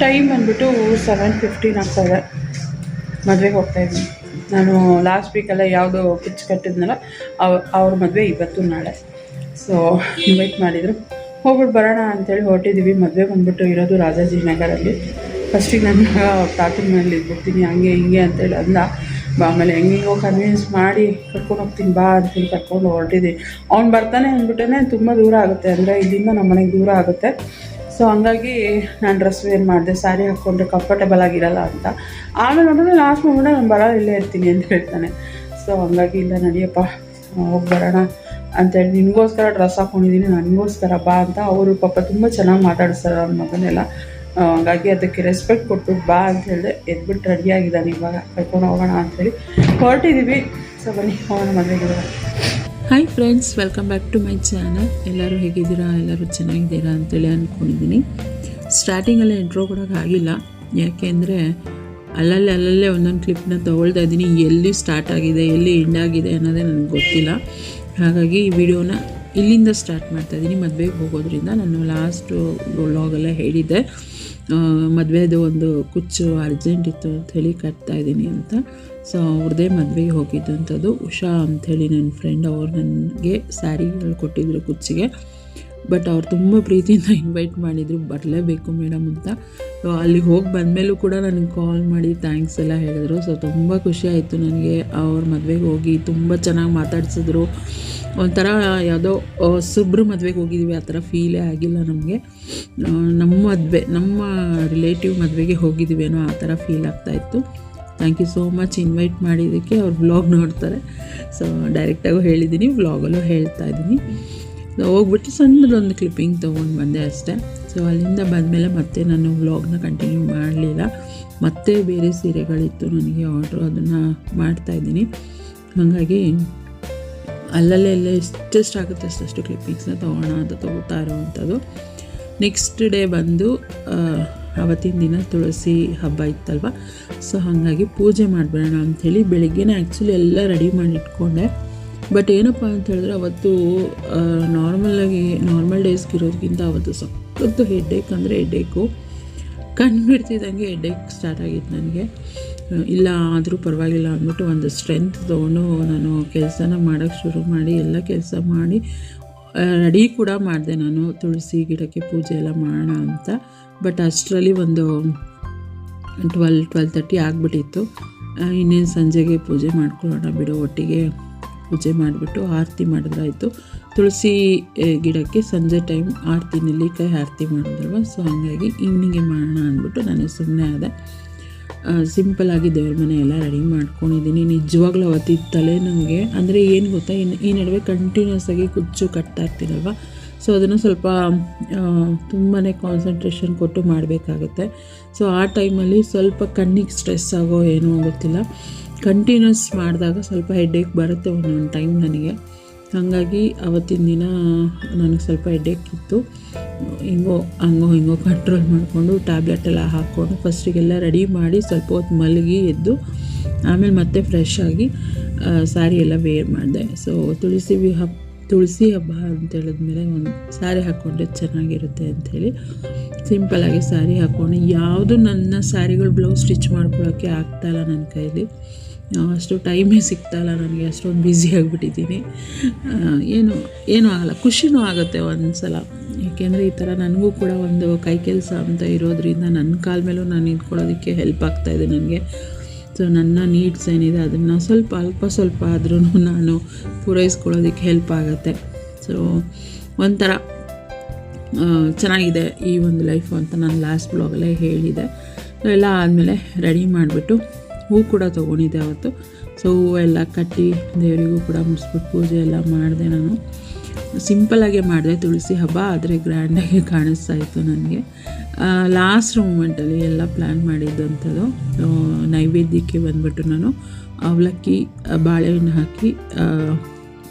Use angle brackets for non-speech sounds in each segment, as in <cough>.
Time ಬಂದ್ಬಿಟ್ಟು seven fifteen ಆಗ್ತದೆ ಮದುವೆಗೆ ಹೋಗ್ತಾ ಇದ್ದೀನಿ. ನಾನು ಲಾಸ್ಟ್ ವೀಕೆಲ್ಲ ಯಾವುದು ಪಿಚ್ ಕಟ್ಟಿದ್ನಲ್ಲ, ಅವ, ಅವ್ರ ಮದುವೆ ಇವತ್ತು ನಾಳೆ. ಸೊ ಇನ್ವೈಟ್ ಮಾಡಿದರು. ಹೋಗ್ಬಿಟ್ಟು ಬರೋಣ ಅಂತೇಳಿ ಹೊರಟಿದ್ದೀವಿ ಮದುವೆ ಬಂದ್ಬಿಟ್ಟು ಇರೋದು ರಾಜಾಜಿ ನಗರಲ್ಲಿ ಫಸ್ಟಿಗೆ ನನ್ನ ಮನೇಲಿ ಇದ್ಬಿಡ್ತೀನಿ. ಹಂಗೆ, ಹಿಂಗೆ ಅಂತೇಳಿ ಅಂದ ಆಮೇಲೆ ಹೆಂಗೋ ಕನ್ವಿನ್ಸ್ ಮಾಡಿ ಕರ್ಕೊಂಡು ಹೋಗ್ತೀನಿ, ಬಾ ಅಂತೇಳಿ ಕರ್ಕೊಂಡು ಹೊರಟಿದ್ವಿ. ಅವ್ನು ಬರ್ತಾನೆ ಅಂದ್ಬಿಟ್ಟೇ ತುಂಬ ದೂರ ಆಗುತ್ತೆ, ಅಂದರೆ ಇಲ್ಲಿಂದ ನಮ್ಮ ಮನೆಗೆ ದೂರ ಆಗುತ್ತೆ. ಸೊ ಹಂಗಾಗಿ ನಾನು ಡ್ರೆಸ್ ವೇರ್ ಮಾಡಿದೆ ಸ್ಯಾರಿ ಹಾಕ್ಕೊಂಡ್ರೆ ಕಂಫರ್ಟೇಬಲ್ ಆಗಿರಲ್ಲ ಅಂತ. ಆಮೇಲೆ ನೋಡಿದ್ರೆ ಲಾಸ್ಟ್ ಮೂಮೆಂಟ್ ನಾನು ಬರೋ ಇಲ್ಲೇ ಇರ್ತೀನಿ ಅಂತ ಹೇಳ್ತಾನೆ. ಸೊ ಹಂಗಾಗಿ ಇಲ್ಲ, ನಡಿಯಪ್ಪ ಹೋಗಿ ಬರೋಣ ಅಂತೇಳಿ ನಿನಗೋಸ್ಕರ ಡ್ರೆಸ್ ಹಾಕ್ಕೊಂಡಿದ್ದೀನಿ ನನಗೋಸ್ಕರ ಬಾ ಅಂತ. ಅವರು ಪಾಪ ತುಂಬ ಚೆನ್ನಾಗಿ ಮಾತಾಡಿಸ್ತಾರೆ ಅವ್ರ ಮಗನೆಲ್ಲ. ಹಂಗಾಗಿ ಅದಕ್ಕೆ ರೆಸ್ಪೆಕ್ಟ್ ಕೊಟ್ಟು ಬಾ ಅಂತ ಹೇಳಿದೆ, ಎದ್ಬಿಟ್ಟು ರೆಡಿಯಾಗಿದ್ದಾನೆ ಇವಾಗ. ಕರ್ಕೊಂಡು ಹೋಗೋಣ ಅಂಥೇಳಿ ಹೊರಟಿದ್ದೀವಿ ಸೊ ಬನ್ನಿ ಹೋಗೋಣ ಮದುವೆಗೆ hi friends welcome back to my channel ಎಲ್ಲರೂ ಹೇಗಿದ್ದೀರಾ? ಎಲ್ಲರೂ ಚೆನ್ನಾಗಿದ್ದೀರಾ ಅಂತೇಳಿ ಅಂದ್ಕೊಂಡಿದ್ದೀನಿ ಸ್ಟಾರ್ಟಿಂಗಲ್ಲೇ ಇಂಟ್ರೋ ಕೊಡೋಕೆ ಆಗಿಲ್ಲ. ಯಾಕೆಂದರೆ ಅಲ್ಲಲ್ಲೇ ಅಲ್ಲಲ್ಲೇ ಒಂದೊಂದು ಕ್ಲಿಪ್ನ ತೊಗೊಳ್ತಾ ಇದ್ದೀನಿ. ಎಲ್ಲಿ ಸ್ಟಾರ್ಟ್ ಆಗಿದೆ, ಎಲ್ಲಿ ಎಂಡ್ ಆಗಿದೆ ಅನ್ನೋದೇ ನನಗೆ ಗೊತ್ತಿಲ್ಲ. ಹಾಗಾಗಿ ಈ ವಿಡಿಯೋನ ಇಲ್ಲಿಂದ ಸ್ಟಾರ್ಟ್ ಮಾಡ್ತಾಯಿದ್ದೀನಿ ಮದುವೆಗೆ ಹೋಗೋದ್ರಿಂದ ನಾನು ಲಾಸ್ಟು ಲಾಗೆಲ್ಲ ಹೇಳಿದ್ದೆ. ಮದುವೆದು ಒಂದು ಕುಚ್ಚು ಅರ್ಜೆಂಟ್ ಇತ್ತು ಅಂತ ಹೇಳಿ ಕಟ್ತಾ ಇದ್ದೀನಿ ಅಂತ. ಸೊ ಅವ್ರದ್ದೇ ಮದುವೆಗೆ ಹೋಗಿದ್ದಂಥದ್ದು ಉಷಾ ಅಂಥೇಳಿ ನನ್ನ ಫ್ರೆಂಡ್ ಅವ್ರು ನನಗೆ ಸ್ಯಾರಿಗಳು ಕೊಟ್ಟಿದ್ರು ಕುಚ್ಚಿಗೆ. ಬಟ್ ಅವ್ರು ತುಂಬ ಪ್ರೀತಿಯಿಂದ ಇನ್ವೈಟ್ ಮಾಡಿದರು, ಬರಲೇಬೇಕು ಮೇಡಮ್ ಅಂತ. ಸೊ ಅಲ್ಲಿಗೆ ಹೋಗಿ ಬಂದಮೇಲೂ ಕೂಡ ನನಗೆ ಕಾಲ್ ಮಾಡಿ ಥ್ಯಾಂಕ್ಸ್ ಎಲ್ಲ ಹೇಳಿದ್ರು. ಸೊ ತುಂಬ ಖುಷಿ ಆಯಿತು ನನಗೆ. ಅವ್ರ ಮದುವೆಗೆ ಹೋಗಿ ತುಂಬ ಚೆನ್ನಾಗಿ ಮಾತಾಡ್ಸಿದ್ರು. ಒಂಥರ ಯಾವುದೋ ಸುಬ್ರ ಮದುವೆಗೆ ಹೋಗಿದ್ವಿ, ಆ ಥರ ಫೀಲೇ ಆಗಿಲ್ಲ ನಮಗೆ. ನಮ್ಮ ಮದುವೆ, ನಮ್ಮ ರಿಲೇಟಿವ್ ಮದುವೆಗೆ ಹೋಗಿದ್ದೀವೇನೋ ಆ ಥರ ಫೀಲ್ ಆಗ್ತಾಯಿತ್ತು thank you so much invite ಮಾಡಿದ್ದಕ್ಕೆ ಅವ್ರು ವ್ಲಾಗ್ ನೋಡ್ತಾರೆ. ಸೊ ಡೈರೆಕ್ಟಾಗೂ ಹೇಳಿದ್ದೀನಿ ವ್ಲಾಗಲ್ಲೂ ಹೇಳ್ತಾ ಇದ್ದೀನಿ. ಹೋಗ್ಬಿಟ್ಟು ಸಣ್ಣದೊಂದು ಕ್ಲಿಪ್ಪಿಂಗ್ ತೊಗೊಂಡು ಬಂದೆ ಅಷ್ಟೇ. ಸೊ ಅಲ್ಲಿಂದ ಬಂದಮೇಲೆ ಮತ್ತೆ ನಾನು ವ್ಲಾಗ್ನ ಕಂಟಿನ್ಯೂ ಮಾಡಲಿಲ್ಲ. ಮತ್ತೆ ಬೇರೆ ಸೀರೆಗಳಿತ್ತು ನನಗೆ ಆರ್ಡ್ರು ಅದನ್ನು ಮಾಡ್ತಾಯಿದ್ದೀನಿ ಹಾಗಾಗಿ ಅಲ್ಲಲ್ಲೇ ಎಲ್ಲ ಎಷ್ಟೆಷ್ಟು ಆಗುತ್ತೆ ಅಷ್ಟಷ್ಟು ಕ್ಲಿಪ್ಪಿಂಗ್ಸ್ನ ತೊಗೋಣ ಅಂತ ತೊಗೋತಾ ಇರೋವಂಥದ್ದು. ನೆಕ್ಸ್ಟ್ ಡೇ ಬಂದು ಅವತ್ತಿನ ದಿನ ತುಳಸಿ ಹಬ್ಬ ಇತ್ತಲ್ವ? ಸೊ ಹಾಗಾಗಿ ಪೂಜೆ ಮಾಡಿಬಿಡೋಣ ಅಂಥೇಳಿ ಬೆಳಿಗ್ಗೆನೇ ಆ್ಯಕ್ಚುಲಿ ಎಲ್ಲ ರೆಡಿ ಮಾಡಿ ಇಟ್ಕೊಂಡೆ ಬಟ್ ಏನಪ್ಪ ಅಂತ ಹೇಳಿದ್ರೆ ಅವತ್ತು ನಾರ್ಮಲಾಗಿ ನಾರ್ಮಲ್ ಡೇಸ್ಗೆ ಇರೋದಕ್ಕಿಂತ ಅವತ್ತು ಸಖತ್ತು ಹೆಡ್ಡೇಕ್ ಅಂದರೆ ಹೆಡ್ಡೇಕು ಕಣ್ಣು ಬಿಡ್ತಿದ್ದಂಗೆ ಹೆಡ್ಡೇಕ್ ಸ್ಟಾರ್ಟ್ ಆಗಿತ್ತು ನನಗೆ. ಇಲ್ಲ ಆದರೂ ಪರವಾಗಿಲ್ಲ ಅಂದ್ಬಿಟ್ಟು ಒಂದು ಸ್ಟ್ರೆಂತ್ ತೊಗೊಂಡು ನಾನು ಕೆಲಸನ ಮಾಡೋಕ್ಕೆ ಶುರು ಮಾಡಿ, ಎಲ್ಲ ಕೆಲಸ ಮಾಡಿ ರೆಡಿ ಕೂಡ ಮಾಡಿದೆ ನಾನು. ತುಳಸಿ ಗಿಡಕ್ಕೆ ಪೂಜೆ ಎಲ್ಲ ಮಾಡೋಣ ಅಂತ. ಬಟ್ ಅಷ್ಟರಲ್ಲಿ ಒಂದು ಟ್ವೆಲ್ ಟ್ವೆಲ್ ತರ್ಟಿ ಆಗಿಬಿಟ್ಟಿತ್ತು. ಇನ್ನೇನು ಸಂಜೆಗೆ ಪೂಜೆ ಮಾಡ್ಕೊಳ್ಳೋಣ ಬಿಡು ಒಟ್ಟಿಗೆ. ಪೂಜೆ ಮಾಡಿಬಿಟ್ಟು ಆರತಿ ಮಾಡಿದ್ರಾಯಿತು. ತುಳಸಿ ಗಿಡಕ್ಕೆ ಸಂಜೆ ಟೈಮ್ ಆರತಿ, ನೆಲ್ಲಿಕಾಯಿ ಆರತಿ ಮಾಡಿದ್ರಲ್ವ? ಸೊ ಹಾಗಾಗಿ ಈವ್ನಿಂಗೆ ಮಾಡೋಣ ಅಂದ್ಬಿಟ್ಟು ನಾನು ಸುಮ್ಮನೆ ಆದೆ. ಸಿಂಪಲಾಗಿ ದೇವ್ರ ಮನೆ ಎಲ್ಲ ರೆಡಿ ಮಾಡ್ಕೊಂಡಿದ್ದೀನಿ. ನಿಜವಾಗ್ಲೂ ಅವತ್ತಿತ್ತಲೇ ನಮಗೆ ಅಂದರೆ ಏನು ಗೊತ್ತಾ? ಇನ್ನು ಈ ನಡುವೆ ಕಂಟಿನ್ಯೂಸ್ ಆಗಿ ಕುಚ್ಚು ಕಟ್ತಾ ಇರ್ತೀರಲ್ವ? ಸೊ ಅದನ್ನು ಸ್ವಲ್ಪ ತುಂಬಾ ಕಾನ್ಸಂಟ್ರೇಷನ್ ಕೊಟ್ಟು ಮಾಡಬೇಕಾಗುತ್ತೆ. ಸೊ ಆ ಟೈಮಲ್ಲಿ ಸ್ವಲ್ಪ ಕಣ್ಣಿಗೆ ಸ್ಟ್ರೆಸ್ ಆಗೋ ಏನೋ ಗೊತ್ತಿಲ್ಲ. ಕಂಟಿನ್ಯೂಸ್ ಮಾಡಿದಾಗ ಸ್ವಲ್ಪ ಹೆಡ್ಡೇಕ್ ಬರುತ್ತೆ ಒಂದೊಂದು ಟೈಮ್ ನನಗೆ. ಹಾಗಾಗಿ ಅವತ್ತಿನ ದಿನ ನನಗೆ ಸ್ವಲ್ಪ ಹೆಡ್ಡೇಕ್ ಇತ್ತು. ಹಿಂಗೋ ಹಂಗೋ ಹಿಂಗೋ ಕಂಟ್ರೋಲ್ ಮಾಡಿಕೊಂಡು ಟ್ಯಾಬ್ಲೆಟ್ ಎಲ್ಲ ಹಾಕ್ಕೊಂಡು ಫಸ್ಟಿಗೆಲ್ಲ ರೆಡಿ ಮಾಡಿ ಸ್ವಲ್ಪ ಹೊತ್ತು ಮಲಗಿ ಎದ್ದು ಆಮೇಲೆ ಮತ್ತೆ ಫ್ರೆಶ್ ಆಗಿ ಸ್ಯಾರಿ ಎಲ್ಲ ವೇರ್ ಮಾಡಿದೆ. ಸೊ ತುಳಸಿ ವಿ ಹಬ್ಬ ತುಳಸಿ ಹಬ್ಬ ಅಂತ ಹೇಳಿದ್ಮೇಲೆ ಒಂದು ಸ್ಯಾರಿ ಹಾಕ್ಕೊಂಡ್ರೆ ಚೆನ್ನಾಗಿರುತ್ತೆ ಅಂಥೇಳಿ ಸಿಂಪಲಾಗಿ ಸ್ಯಾರಿ ಹಾಕ್ಕೊಂಡು ಯಾವುದು ನನ್ನ ಸ್ಯಾರಿಗಳು ಬ್ಲೌಸ್ ಸ್ಟಿಚ್ ಮಾಡ್ಕೊಳ್ಳೋಕ್ಕೆ ಆಗ್ತಾಯಿಲ್ಲ ನನ್ನ ಕೈಲಿ. ಆ, ಅಷ್ಟು ಟೈಮೇ ಸಿಗ್ತಾಯಿಲ್ಲ ನನಗೆ, ಅಷ್ಟೊಂದು ಬ್ಯುಸಿ ಆಗಿಬಿಟ್ಟಿದ್ದೀನಿ. ಏನು, ಏನೂ ಆಗಲ್ಲ, ಖುಷಿನೂ ಆಗುತ್ತೆ ಒಂದು ಸಲ ಏಕೆಂದರೆ ಈ ಥರ ನನಗೂ ಕೂಡ ಒಂದು ಕೈ ಕೆಲಸ ಅಂತ ಇರೋದ್ರಿಂದ ನನ್ನ ಕಾಲ ಮೇಲೂ ನಾನು ನಿಂತ್ಕೊಳ್ಳೋದಕ್ಕೆ ಹೆಲ್ಪ್ ಆಗ್ತಾಯಿದೆ ನನಗೆ. ಸೊ ನನ್ನ ನೀಡ್ಸ್ ಏನಿದೆ ಅದನ್ನು ಸ್ವಲ್ಪ, ಅಲ್ಪ ಸ್ವಲ್ಪ ಆದ್ರೂ ನಾನು ಪೂರೈಸ್ಕೊಳ್ಳೋದಕ್ಕೆ ಹೆಲ್ಪ್ ಆಗುತ್ತೆ. ಸೊ ಒಂಥರ ಚೆನ್ನಾಗಿದೆ ಈ ಒಂದು ಲೈಫು ಅಂತ ನಾನು ಲಾಸ್ಟ್ ಬ್ಲಾಗಲ್ಲೇ ಹೇಳಿದೆ. ಸೊ ಎಲ್ಲ ಆದಮೇಲೆ ರೆಡಿ ಮಾಡಿಬಿಟ್ಟು ಹೂ ಕೂಡ ತೊಗೊಂಡಿದ್ದೆ ಅವತ್ತು. ಸೊ ಹೂ ಎಲ್ಲ ಕಟ್ಟಿ ದೇವರಿಗೂ ಕೂಡ ಮುಡಿಸ್ಬಿಟ್ಟು ಪೂಜೆ ಎಲ್ಲ ಮಾಡಿದೆ ನಾನು. ಸಿಂಪಲಾಗೆ ಮಾಡಿದೆ, ತುಳಸಿ ಹಬ್ಬ, ಆದರೆ ಗ್ರ್ಯಾಂಡಾಗಿ ಕಾಣಿಸ್ತಾ ಇತ್ತು ನನಗೆ. ಲಾಸ್ಟ್ ಮೂಮೆಂಟಲ್ಲಿ ಎಲ್ಲ ಪ್ಲ್ಯಾನ್ ಮಾಡಿದ್ದಂಥದ್ದು. ನೈವೇದ್ಯಕ್ಕೆ ಬಂದ್ಬಿಟ್ಟು ನಾನು ಅವಲಕ್ಕಿ ಬಾಳೆಹಣ್ಣು ಹಾಕಿ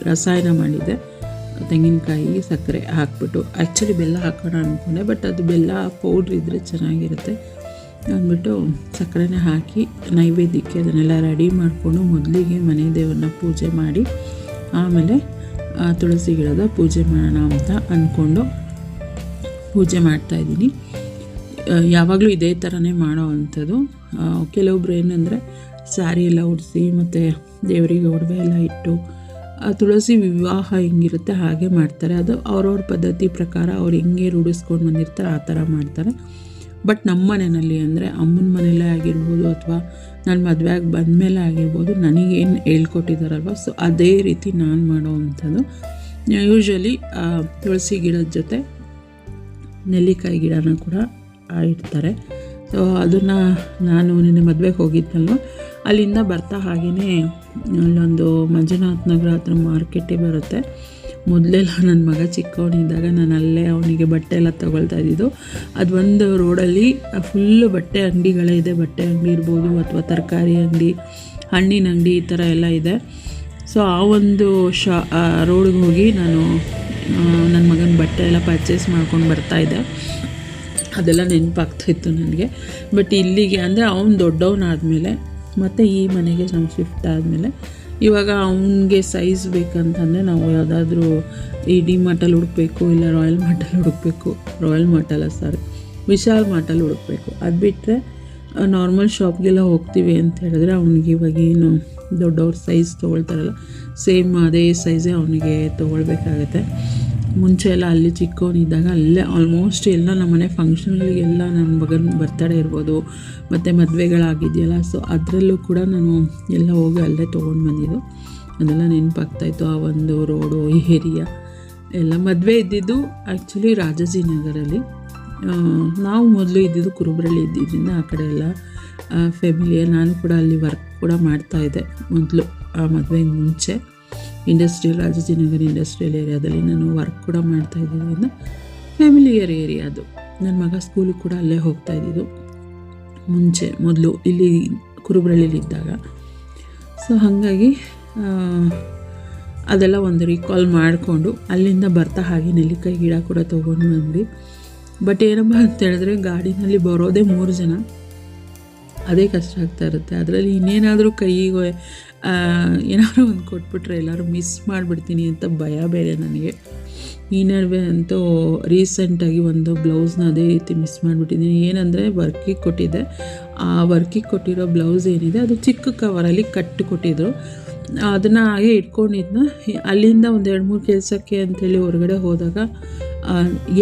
ರಸಾಯನ ಮಾಡಿದ್ದೆ. ತೆಂಗಿನಕಾಯಿ, ಸಕ್ಕರೆ ಹಾಕ್ಬಿಟ್ಟು. ಆ್ಯಕ್ಚುಲಿ ಬೆಲ್ಲ ಹಾಕೋಣ ಅಂದ್ಕೊಂಡೆ ಬಟ್ ಅದು ಬೆಲ್ಲ ಪೌಡ್ರ್ ಇದ್ದರೆ ಚೆನ್ನಾಗಿರುತ್ತೆ. ಅಂದ್ಬಿಟ್ಟು ಸಕ್ಕರೆನ ಹಾಕಿ ನೈವೇದ್ಯಕ್ಕೆ ಅದನ್ನೆಲ್ಲ ರೆಡಿ ಮಾಡಿಕೊಂಡು ಮೊದಲಿಗೆ ಮನೆ ದೇವರನ್ನ ಪೂಜೆ ಮಾಡಿ, ಆಮೇಲೆ ತುಳಸಿ ಗಿಡದ ಪೂಜೆ ಮಾಡೋಣ ಅಂತ ಅಂದ್ಕೊಂಡು ಪೂಜೆ ಮಾಡ್ತಾಯಿದ್ದೀನಿ ಯಾವಾಗಲೂ ಇದೇ ಥರನೇ ಮಾಡೋ ಅಂಥದ್ದು. ಕೆಲವೊಬ್ರು ಏನಂದರೆ ಸ್ಯಾರಿ ಎಲ್ಲ ಉಡಿಸಿ ಮತ್ತು ದೇವರಿಗೆ ಒಡವೆ ಎಲ್ಲ ಇಟ್ಟು ತುಳಸಿ ವಿವಾಹ ಹೆಂಗಿರುತ್ತೆ ಹಾಗೆ ಮಾಡ್ತಾರೆ. ಅದು ಅವ್ರವ್ರ ಪದ್ಧತಿ ಪ್ರಕಾರ ಅವ್ರು ಹೆಂಗೆ ರೂಢಿಸ್ಕೊಂಡು ಬಂದಿರ್ತಾರೆ ಆ ಥರ ಮಾಡ್ತಾರೆ. ಬಟ್ ನಮ್ಮ ಮನೆಯಲ್ಲಿ ಅಂದರೆ ಅಮ್ಮನ ಮನೆಯಲ್ಲೇ ಆಗಿರ್ಬೋದು ಅಥವಾ ನಾನು ಮದುವೆಯಾಗಿ ಬಂದಮೇಲೆ ಆಗಿರ್ಬೋದು ನನಗೇನು ಹೇಳ್ಕೊಟ್ಟಿದ್ದಾರಲ್ವ? ಸೊ ಅದೇ ರೀತಿ ನಾನು ಮಾಡೋ ಅಂಥದ್ದು. ಯೂಶ್ವಲಿ ತುಳಸಿ ಗಿಡದ ಜೊತೆ ನೆಲ್ಲಿಕಾಯಿ ಗಿಡನ ಕೂಡ ಇಡ್ತಾರೆ. ಸೊ ಅದನ್ನು ನಾನು ನಿನ್ನೆ ಮದುವೆಗೆ ಹೋಗಿದ್ದಲ್ವ ಅಲ್ಲಿಂದ ಬರ್ತಾ ಹಾಗೆಯೇ ಅಲ್ಲೊಂದು ಮಂಜುನಾಥ್ ನಗರ ಹತ್ರ ಮಾರ್ಕೆಟೇ ಬರುತ್ತೆ. ಮೊದಲೆಲ್ಲ ನನ್ನ ಮಗ ಚಿಕ್ಕವನಿದ್ದಾಗ ನಾನು ಅಲ್ಲೇ ಅವನಿಗೆ ಬಟ್ಟೆ ಎಲ್ಲ ತೊಗೊಳ್ತಾ ಇದ್ದಿದ್ದು. ಅದು ಒಂದು ರೋಡಲ್ಲಿ ಫುಲ್ಲು ಬಟ್ಟೆ ಅಂಗಡಿಗಳೇ ಇದೆ. ಬಟ್ಟೆ ಅಂಗಡಿ ಇರ್ಬೋದು ಅಥವಾ ತರಕಾರಿ ಅಂಗಡಿ, ಹಣ್ಣಿನ ಅಂಗಡಿ ಈ ಥರ ಎಲ್ಲ ಇದೆ. ಸೊ ಆ ಒಂದು ಶಾ ರೋಡ್ಗೆ ಹೋಗಿ ನಾನು ನನ್ನ ಮಗನ ಬಟ್ಟೆ ಎಲ್ಲ ಪರ್ಚೇಸ್ ಮಾಡ್ಕೊಂಡು ಬರ್ತಾಯಿದ್ದೆ ಅದೆಲ್ಲ ನೆನಪಾಗ್ತಾಯಿತ್ತು ನನಗೆ. ಬಟ್ ಇಲ್ಲಿಗೆ ಅಂದರೆ ಅವನು ದೊಡ್ಡವನಾದಮೇಲೆ, ಮತ್ತು ಈ ಮನೆಗೆ ನಾವು ಶಿಫ್ಟ್ ಆದಮೇಲೆ ಇವಾಗ ಅವನಿಗೆ ಸೈಜ್ ಬೇಕಂತಂದರೆ ನಾವು ಯಾವುದಾದ್ರೂ ಇಡೀ ಡಿ ಮಾರ್ಟಲ್ಲಿ ಹುಡುಕ್ಬೇಕು ಇಲ್ಲ ರಾಯಲ್ ಮಾಟಲ್ಲಿ ಹುಡುಕ್ಬೇಕು ರಾಯಲ್ ಮಾರ್ಟಲ್ಲ ಸಾರಿ ವಿಶಾಲ್ ಮಾಟಲ್ಲಿ ಹುಡುಕ್ಬೇಕು ಅದು ಬಿಟ್ಟರೆ ನಾರ್ಮಲ್ ಶಾಪ್ಗೆಲ್ಲ ಹೋಗ್ತೀವಿ ಅಂತ ಹೇಳಿದ್ರೆ ಅವ್ನಿಗೆ ಇವಾಗ ಏನು ದೊಡ್ಡವ್ರ ಸೈಜ್ ತೊಗೊಳ್ತಾರಲ್ಲ ಸೇಮ್ ಅದೇ ಸೈಜೇ ಅವನಿಗೆ ತೊಗೊಳ್ಬೇಕಾಗತ್ತೆ. ಮುಂಚೆ ಎಲ್ಲ ಅಲ್ಲಿ ಚಿಕ್ಕವನಿದ್ದಾಗ ಅಲ್ಲೇ ಆಲ್ಮೋಸ್ಟ್ ಎಲ್ಲ ನಮ್ಮನೆ ಫಂಕ್ಷನ್ಗಳಿಗೆಲ್ಲ ನನ್ನ ಮಗನ ಬರ್ತಡೇ ಇರ್ಬೋದು, ಮತ್ತು ಮದುವೆಗಳಾಗಿದೆಯಲ್ಲ ಸೊ ಅದರಲ್ಲೂ ಕೂಡ ನಾನು ಎಲ್ಲ ಹೋಗಿ ಅಲ್ಲೇ ತೊಗೊಂಡು ಬಂದಿದ್ದು. ಅದೆಲ್ಲ ನೆನಪಾಗ್ತಾಯಿತ್ತು, ಆ ಒಂದು ರೋಡು ಏರಿಯಾ ಎಲ್ಲ ಮದುವೆ ಇದ್ದಿದ್ದು ಆ್ಯಕ್ಚುಲಿ ರಾಜಾಜಿನಗರಲ್ಲಿ. ನಾವು ಮೊದಲು ಇದ್ದಿದ್ದು ಕುರುಬ್ರಳ್ಳಿ ಇದ್ದಿದ್ದರಿಂದ ಆ ಕಡೆ ಎಲ್ಲ ಫ್ಯಾಮಿಲಿಯ ನಾನು ಕೂಡ ಅಲ್ಲಿ ವರ್ಕ್ ಕೂಡ ಮಾಡ್ತಾಯಿದ್ದೆ ಮೊದಲು, ಆ ಮದುವೆಗೆ ಮುಂಚೆ. ಇಂಡಸ್ಟ್ರಿಯಲ್ ರಾಜಾಜಿನಗರ ಇಂಡಸ್ಟ್ರಿಯಲ್ ಏರಿಯಾದಲ್ಲಿ ನಾನು ವರ್ಕ್ ಕೂಡ ಮಾಡ್ತಾ ಇದ್ದಿದ್ದರಿಂದ ಫ್ಯಾಮಿಲಿಯರ್ ಏರಿಯಾ ಅದು. ನನ್ನ ಮಗ ಸ್ಕೂಲಿಗೆ ಕೂಡ ಅಲ್ಲೇ ಹೋಗ್ತಾ ಇದ್ದಿದ್ದು. ಮುಂಚೆ, ಮೊದಲು ಇಲ್ಲಿ ಕುರುಬ್ರಳ್ಳಿಲಿದ್ದಾಗ ಸೊ ಹಾಗಾಗಿ ಅದೆಲ್ಲ ಒಂದು ರೀಕಾಲ್ ಮಾಡಿಕೊಂಡು ಅಲ್ಲಿಂದ ಬರ್ತಾ ಹಾಗೆ ನೆಲ್ಲಿಕಾಯಿ ಗಿಡ ಕೂಡ ತೊಗೊಂಡು ಬಂದ್ವಿ. ಬಟ್ ಏನಪ್ಪ ಅಂತ ಹೇಳಿದ್ರೆ ಗಾಡಿನಲ್ಲಿ ಬರೋದೇ ಮೂರು ಜನ. ಅದೇ ಕಷ್ಟ ಆಗ್ತಾ ಇರುತ್ತೆ. ಅದರಲ್ಲಿ ಇನ್ನೇನಾದರೂ ಕೈಗೆ ಏನಾದರೂ ಒಂದು ಕೊಟ್ಬಿಟ್ರೆ ಎಲ್ಲರೂ ಮಿಸ್ ಮಾಡಿಬಿಡ್ತೀನಿ ಅಂತ ಭಯ ಬೇರೆ ನನಗೆ. ಈ ನಡುವೆ ಅಂತೂ ರೀಸೆಂಟಾಗಿ ಒಂದು ಬ್ಲೌಸ್ನ ಅದೇ ರೀತಿ ಮಿಸ್ ಮಾಡಿಬಿಟ್ಟಿದ್ದೀನಿ. ಏನಂದರೆ ವರ್ಕಿಗೆ ಕೊಟ್ಟಿದ್ದೆ. ಆ ವರ್ಕಿಗೆ ಕೊಟ್ಟಿರೋ ಬ್ಲೌಸ್ ಏನಿದೆ, ಅದು ಚಿಕ್ಕ ಕವರಲ್ಲಿ ಕಟ್ಟು ಕೊಟ್ಟಿದ್ರು. ಅದನ್ನು ಹಾಗೆ ಇಟ್ಕೊಂಡಿದ್ನ. ಅಲ್ಲಿಂದ ಒಂದು ಎರಡು ಮೂರು ಕೆಲಸಕ್ಕೆ ಅಂಥೇಳಿ ಹೊರಗಡೆ ಹೋದಾಗ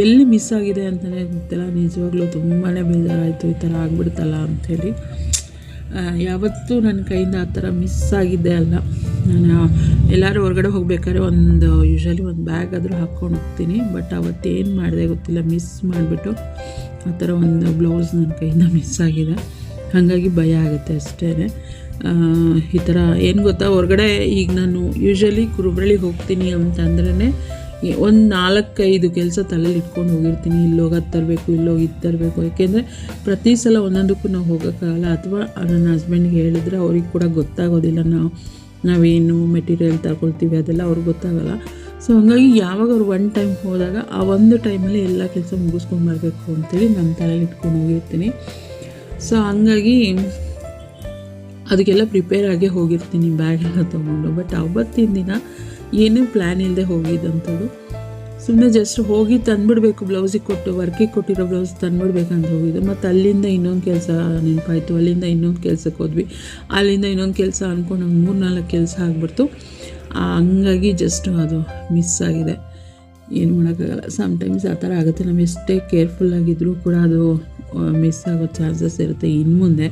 ಎಲ್ಲಿ ಮಿಸ್ ಆಗಿದೆ ಅಂತಲೇ ಗೊತ್ತಿಲ್ಲ. ನಿಜವಾಗ್ಲೂ ತುಂಬಾ ಬೇಜಾರಾಯಿತು ಈ ಥರ ಆಗ್ಬಿಡ್ತಲ್ಲ ಅಂಥೇಳಿ ಯಾವತ್ತೂ ನನ್ನ ಕೈಯಿಂದ ಆ ಥರ ಮಿಸ್ ಆಗಿದ್ದೇ ಅಲ್ಲ. ನಾನು ಎಲ್ಲರೂ ಹೊರಗಡೆ ಹೋಗ್ಬೇಕಾದ್ರೆ ಒಂದು ಯೂಶ್ವಲಿ ಒಂದು ಬ್ಯಾಗ್ ಆದರೂ ಹಾಕ್ಕೊಂಡು ಹೋಗ್ತೀನಿ. ಬಟ್ ಅವತ್ತೇನು ಮಾಡಿದೆ ಗೊತ್ತಿಲ್ಲ ಮಿಸ್ ಮಾಡಿಬಿಟ್ಟು ಆ ಥರ ಒಂದು ಬ್ಲೌಸ್ ನನ್ನ ಕೈಯಿಂದ ಮಿಸ್ ಆಗಿದೆ. ಹಾಗಾಗಿ ಭಯ ಆಗುತ್ತೆ ಅಷ್ಟೇ ಈ ಥರ ಏನು ಗೊತ್ತಾ, ಹೊರಗಡೆ ಈಗ ನಾನು ಯೂಶ್ವಲಿ ಕುರುಬ್ರಳ್ಳಿಗೆ ಹೋಗ್ತೀನಿ ಅಂತಂದ್ರೇ ಒಂದು ನಾಲ್ಕೈದು ಕೆಲಸ ತಲೆಯಲ್ಲಿ ಇಟ್ಕೊಂಡು ಹೋಗಿರ್ತೀನಿ. ಇಲ್ಲಿ ಅದು ತರಬೇಕು, ಇಲ್ಲೋಗಿ ಇದು ತರಬೇಕು. ಯಾಕೆಂದರೆ ಪ್ರತಿ ಸಲ ಒಂದೊಂದಕ್ಕೂ ನಾವು ಹೋಗೋಕ್ಕಾಗಲ್ಲ. ಅಥವಾ ನನ್ನ ಹಸ್ಬೆಂಡ್ಗೆ ಹೇಳಿದ್ರೆ ಅವ್ರಿಗೆ ಕೂಡ ಗೊತ್ತಾಗೋದಿಲ್ಲ. ನಾವು, ನಾವೇನು ಮೆಟೀರಿಯಲ್ ತಗೊಳ್ತೀವಿ ಅದೆಲ್ಲ ಅವ್ರಿಗೆ ಗೊತ್ತಾಗಲ್ಲ. ಸೊ ಹಂಗಾಗಿ ಯಾವಾಗ ಅವ್ರು ಒನ್ ಟೈಮ್ ಹೋದಾಗ ಆ ಒಂದು ಟೈಮಲ್ಲಿ ಎಲ್ಲ ಕೆಲಸ ಮುಗಿಸ್ಕೊಂಡು ಬರಬೇಕು ಅಂತೇಳಿ ನನ್ನ ತಲೆಯಲ್ಲಿ ಇಟ್ಕೊಂಡು ಹೋಗಿರ್ತೀನಿ. ಸೊ ಹಂಗಾಗಿ ಅದಕ್ಕೆಲ್ಲ ಪ್ರಿಪೇರ್ ಆಗಿ ಹೋಗಿರ್ತೀನಿ. ಬ್ಯಾಗ್ ಎಲ್ಲ ತೊಗೊಂಡು. ಬಟ್ ಅವತ್ತಿನ ದಿನ ಏನೂ ಪ್ಲ್ಯಾನ್ ಇಲ್ಲದೆ ಹೋಗಿದ್ದಂಥದ್ದು ಸುಮ್ಮನೆ ಜಸ್ಟ್ ಹೋಗಿ ತಂದುಬಿಡ್ಬೇಕು ಬ್ಲೌಸಿಗೆ ಕೊಟ್ಟು ವರ್ಕಿಗೆ ಕೊಟ್ಟಿರೋ ಬ್ಲೌಸ್ ತಂದುಬಿಡ್ಬೇಕಂತ ಹೋಗಿದ್ದು. ಮತ್ತು ಅಲ್ಲಿಂದ ಇನ್ನೊಂದು ಕೆಲಸ ನೆನಪಾಯಿತು. ಅಲ್ಲಿಂದ ಇನ್ನೊಂದು ಕೆಲಸಕ್ಕೆ ಹೋದ್ವಿ. ಅಲ್ಲಿಂದ ಇನ್ನೊಂದು ಕೆಲಸ ಅಂದ್ಕೊಂಡು ಒಂದು ಮೂರು ನಾಲ್ಕು ಕೆಲಸ ಆಗಿಬಿಡ್ತು. ಹಂಗಾಗಿ ಜಸ್ಟ್ ಅದು ಮಿಸ್ ಆಗಿದೆ. ಏನು ಮಾಡೋಕ್ಕಾಗಲ್ಲ. ಸಮ್ಟೈಮ್ಸ್ ಆ ಥರ ಆಗುತ್ತೆ. ನಾವು ಎಷ್ಟೇ ಕೇರ್ಫುಲ್ ಆಗಿದ್ರೂ ಕೂಡ ಅದು ಮಿಸ್ ಆಗೋ ಚಾನ್ಸಸ್ ಇರುತ್ತೆ. ಇನ್ನು ಮುಂದೆ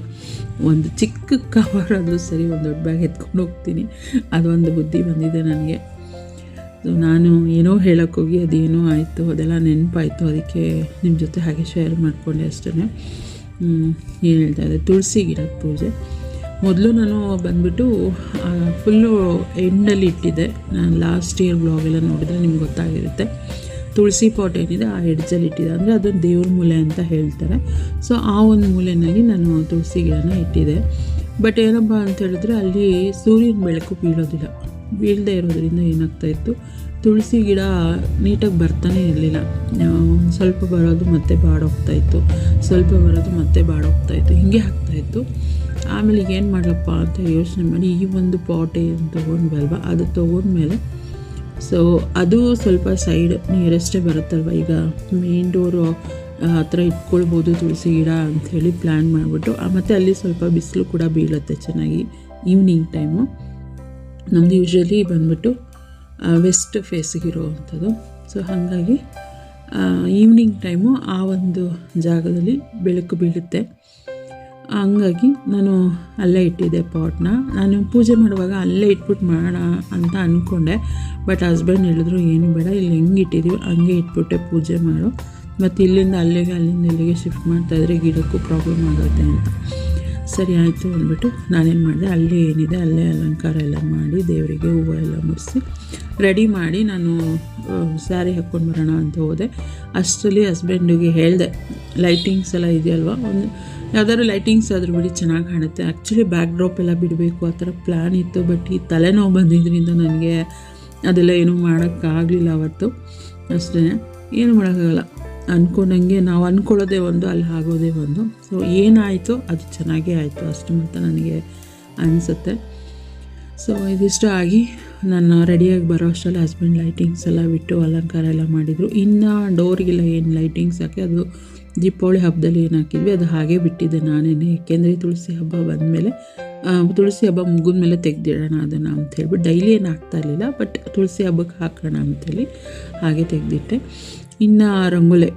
ಒಂದು ಚಿಕ್ಕ ಕವರ್ ಆದರೂ ಸರಿ, ಒಂದು ದೊಡ್ಡ ಬ್ಯಾಗ್ ಎತ್ಕೊಂಡು ಹೋಗ್ತೀನಿ. ಅದೊಂದು ಬುದ್ಧಿ ಬಂದಿದೆ ನನಗೆ. ನಾನು ಏನೋ ಹೇಳೋಕ್ಕೋಗಿ ಅದೇನೋ ಆಯಿತು, ಅದೆಲ್ಲ ನೆನಪಾಯಿತು. ಅದಕ್ಕೆ ನಿಮ್ಮ ಜೊತೆ ಹಾಗೆ ಶೇರ್ ಮಾಡಿಕೊಂಡೆ ಅಷ್ಟೇ ಏನು ಹೇಳ್ತಾ ಇದ್ದೆ ತುಳಸಿ ಗಿಡದ ಪೂಜೆ. ಮೊದಲು ನಾನು ಬಂದುಬಿಟ್ಟು ಫುಲ್ಲು ಎಂಡಲ್ಲಿ ಇಟ್ಟಿದ್ದೆ. ನಾನು ಲಾಸ್ಟ್ ಇಯರ್ ಬ್ಲಾಗೆಲ್ಲ ನೋಡಿದರೆ ನಿಮ್ಗೆ ಗೊತ್ತಾಗಿರುತ್ತೆ. ತುಳಸಿ ಪಾಟ್ ಏನಿದೆ, ಆ ಎಡ್ಜಲ್ಲಿ ಇಟ್ಟಿದೆ ಅಂದರೆ ಅದು ದೇವ್ರ ಮೂಲೆ ಅಂತ ಹೇಳ್ತಾರೆ. ಸೊ ಆ ಒಂದು ಮೂಲೆಯಲ್ಲಿ ನಾನು ತುಳಸಿ ಗಿಡನ ಇಟ್ಟಿದ್ದೆ. ಬಟ್ ಏನಪ್ಪ ಅಂತ ಹೇಳಿದ್ರೆ, ಅಲ್ಲಿ ಸೂರ್ಯನ ಬೆಳಕು ಬೀಳೋದಿಲ್ಲ. ಬೀಳದೇ ಇರೋದ್ರಿಂದ ಏನಾಗ್ತಾಯಿತ್ತು ತುಳಸಿ ಗಿಡ ನೀಟಾಗಿ ಬರ್ತಾನೆ ಇರಲಿಲ್ಲ. ಸ್ವಲ್ಪ ಬರೋದು ಮತ್ತೆ ಬಾಡೋಗ್ತಾಯಿತ್ತು ಸ್ವಲ್ಪ ಬರೋದು ಮತ್ತೆ ಬಾಡೋಗ್ತಾಯಿತ್ತು ಹೀಗೆ ಆಗ್ತಾಯಿತ್ತು ಆಮೇಲೆ ಏನು ಮಾಡಲಪ್ಪ ಅಂತ ಯೋಚನೆ ಮಾಡಿ ಈ ಒಂದು ಪಾಟ್ ಏನು ತೊಗೊಂಡ್ವಲ್ವ? ಅದು ತೊಗೊಂಡ್ಮೇಲೆ ಸೊ ಅದು ಸ್ವಲ್ಪ ಸೈಡ್ ನಿಯರೆಸ್ಟೇ ಬರುತ್ತಲ್ವ? ಈಗ ಮೇನ್ ಡೋರು ಹತ್ರ ಇಟ್ಕೊಳ್ಬೋದು ತುಳಸಿ ಗಿಡ ಅಂಥೇಳಿ ಪ್ಲ್ಯಾನ್ ಮಾಡಿಬಿಟ್ಟು ಮತ್ತು ಅಲ್ಲಿ ಸ್ವಲ್ಪ ಬಿಸಿಲು ಕೂಡ ಬೀಳುತ್ತೆ ಚೆನ್ನಾಗಿ ಈವ್ನಿಂಗ್ ಟೈಮು ನಮ್ಮದು ಯೂಶ್ವಲಿ ಬಂದ್ಬಿಟ್ಟು ವೆಸ್ಟ್ ಫೇಸಿಗಿರುವಂಥದ್ದು ಸೊ ಹಾಗಾಗಿ ಈವ್ನಿಂಗ್ ಟೈಮು ಆ ಒಂದು ಜಾಗದಲ್ಲಿ ಬೆಳಕು ಬೀಳುತ್ತೆ. ಹಂಗಾಗಿ ನಾನು ಅಲ್ಲೇ ಇಟ್ಟಿದ್ದೆ ಪಾಟ್ನ ನಾನು ಪೂಜೆ ಮಾಡುವಾಗ ಅಲ್ಲೇ ಇಟ್ಬಿಟ್ಟು ಮಾಡೋಣ ಅಂತ ಅಂದ್ಕೊಂಡೆ ಬಟ್ ಹಸ್ಬೆಂಡ್ ಹೇಳಿದ್ರು, ಏನು ಬೇಡ, ಇಲ್ಲಿ ಹೆಂಗೆ ಇಟ್ಟಿದ್ದೀವಿ ಹಂಗೆ ಇಟ್ಬಿಟ್ಟೆ ಪೂಜೆ ಮಾಡು. ಮತ್ತು ಇಲ್ಲಿಂದ ಅಲ್ಲಿಗೆ, ಅಲ್ಲಿಂದ ಇಲ್ಲಿಗೆ ಶಿಫ್ಟ್ ಮಾಡ್ತಾಯಿದ್ರೆ ಗಿಡಕ್ಕೂ ಪ್ರಾಬ್ಲಮ್ ಆಗುತ್ತೆ ಅಂತ. ಸರಿ ಆಯಿತು ಅಂದ್ಬಿಟ್ಟು ನಾನೇನು ಮಾಡಿದೆ, ಅಲ್ಲೇ ಏನಿದೆ, ಅಲ್ಲೇ ಅಲಂಕಾರ ಎಲ್ಲ ಮಾಡಿ ದೇವರಿಗೆ ಹೂವು ಎಲ್ಲ ಮುಡಿಸಿ ರೆಡಿ ಮಾಡಿ ನಾನು ಸ್ಯಾರಿ ಹಾಕ್ಕೊಂಡು ಬರೋಣ ಅಂತ ಹೋದೆ. ಅಷ್ಟರಲ್ಲಿ ಹಸ್ಬೆಂಡಿಗೆ ಹೇಳಿದೆ ಲೈಟಿಂಗ್ಸ್ ಎಲ್ಲ ಇದೆಯಲ್ವ? ಒಂದು ಯಾವ್ದಾದ್ರು ಲೈಟಿಂಗ್ಸ್ ಆದರೂ ಬಿಡಿ, ಚೆನ್ನಾಗಿ ಕಾಣುತ್ತೆ. ಆ್ಯಕ್ಚುಲಿ ಬ್ಯಾಕ್ ಡ್ರಾಪ್ ಎಲ್ಲ ಬಿಡಬೇಕು, ಆ ಥರ ಪ್ಲ್ಯಾನ್ ಇತ್ತು ಬಟ್ ಈ ತಲೆನೋವು ಬಂದಿದ್ದರಿಂದ ನನಗೆ ಅದೆಲ್ಲ ಏನೂ ಮಾಡೋಕ್ಕಾಗಲಿಲ್ಲ ಅವತ್ತು. ಅಷ್ಟೇ ಏನು ಮಾಡೋಕ್ಕಾಗಲ್ಲ. ಅಂದ್ಕೊಂಡಂಗೆ ನಾವು ಅಂದ್ಕೊಳ್ಳೋದೇ ಒಂದು, ಅಲ್ಲಿ ಆಗೋದೇ ಒಂದು. ಸೊ ಏನಾಯಿತು ಅದು ಚೆನ್ನಾಗೇ ಆಯಿತು. ಅಷ್ಟು ಮಾತ್ರ ನನಗೆ ಅನಿಸುತ್ತೆ. ಸೊ ಇದಿಷ್ಟು ಆಗಿ ನಾನು ರೆಡಿಯಾಗಿ ಬರೋ ಅಷ್ಟರಲ್ಲಿ ಹಸ್ಬೆಂಡ್ ಲೈಟಿಂಗ್ಸ್ ಎಲ್ಲ ಬಿಟ್ಟು ಅಲಂಕಾರ ಎಲ್ಲ ಮಾಡಿದರು. ಇನ್ನು ಡೋರಿಗೆಲ್ಲ ಏನು ಲೈಟಿಂಗ್ಸ್ ಹಾಕಿ, ಅದು ದೀಪಾವಳಿ ಹಬ್ಬದಲ್ಲಿ ಏನು ಹಾಕಿದ್ವಿ, ಅದು ಹಾಗೆ ಬಿಟ್ಟಿದ್ದೆ ನಾನೇನೆ ಏಕೆಂದರೆ ತುಳಸಿ ಹಬ್ಬ ಬಂದಮೇಲೆ ತುಳಸಿ ಹಬ್ಬ ಮುಗಿದ ಮೇಲೆ ತೆಗೆದಿಡೋಣ ಅದನ್ನು ಅಂತ ಹೇಳ್ಬಿಟ್ಟು ಡೈಲಿ ಏನು ಹಾಕ್ತಾ ಇರಲಿಲ್ಲ ಬಟ್ ತುಳಸಿ ಹಬ್ಬಕ್ಕೆ ಹಾಕೋಣ ಅಂತೇಳಿ ಹಾಗೆ ತೆಗೆದಿಟ್ಟೆ. ಇನ್ನು ರಂಗೋಲೆ.